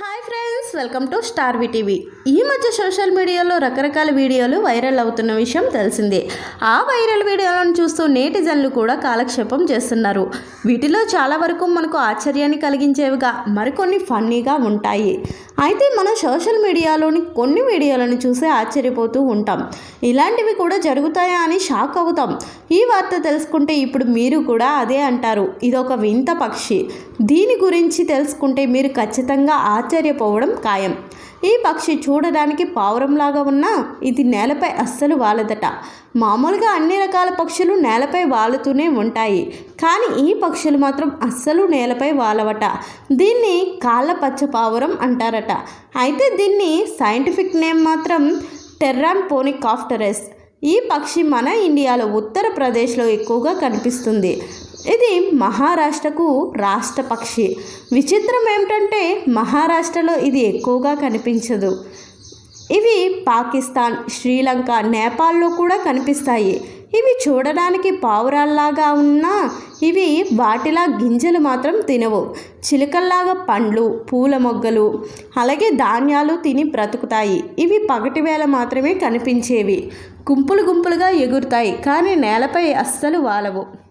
Hi friends welcome to star TV ఈ మధ్య social మీడియాలో రకరకాల వీడియోలు వైరల్ అవుతున్న విషయం తెలిసిందే. ఆ వైరల్ వీడియోలను చూస్తూ నేటిజన్లు కూడా కాలక్షేపం చేస్తున్నారు. వీటిలో చాలా వరకు మనకు ఆశ్చర్యాన్ని కలిగించేవిగా మరికొన్ని ఫన్నీగా ఉంటాయి. అయితే మనం సోషల్ మీడియాలోని కొన్ని వీడియోలను చూసి ఆశ్చర్యపోతూ ఉంటాం. ఇలాంటివి కూడా జరుగుతాయా అని షాక్ అవుతాం. ఈ వార్త తెలుసుకుంటే ఇప్పుడు మీరు కూడా అదే అంటారు. ఇదొక వింత పక్షి. దీని గురించి తెలుసుకుంటే మీరు ఖచ్చితంగా ఆశ్చర్యపోవడం ఖాయం. ఈ పక్షి చూడడానికి పావురంలాగా ఉన్నా ఇది నేలపై అస్సలు వాలదట. మామూలుగా అన్ని రకాల పక్షులు నేలపై వాలుతూనే ఉంటాయి. కానీ ఈ పక్షులు మాత్రం అస్సలు నేలపై వాలవట. దీన్ని కాళ్ళ పచ్చ పావురం అంటారట. అయితే దీన్ని సైంటిఫిక్ నేమ్ మాత్రం టెర్రాన్ పోనికాఫ్టరస్ ఈ పక్షి మన ఇండియాలో ఉత్తరప్రదేశ్లో ఎక్కువగా కనిపిస్తుంది. ఇది మహారాష్ట్రకు రాష్ట్ర పక్షి. విచిత్రం ఏమిటంటే మహారాష్ట్రలో ఇది ఎక్కువగా కనిపించదు. ఇవి పాకిస్తాన్ శ్రీలంక నేపాల్లో కూడా కనిపిస్తాయి. ఇవి చూడడానికి పావురాల్లాగా ఉన్నా ఇవి వాటిలా గింజలు మాత్రం తినవు. చిలుకల్లాగా పండ్లు పూల మొగ్గలు అలాగే ధాన్యాలు తిని బ్రతుకుతాయి. ఇవి పగటి వేళ మాత్రమే కనిపించేవి. గుంపులు గుంపులుగా ఎగురుతాయి కానీ నేలపై అస్సలు వాలవు.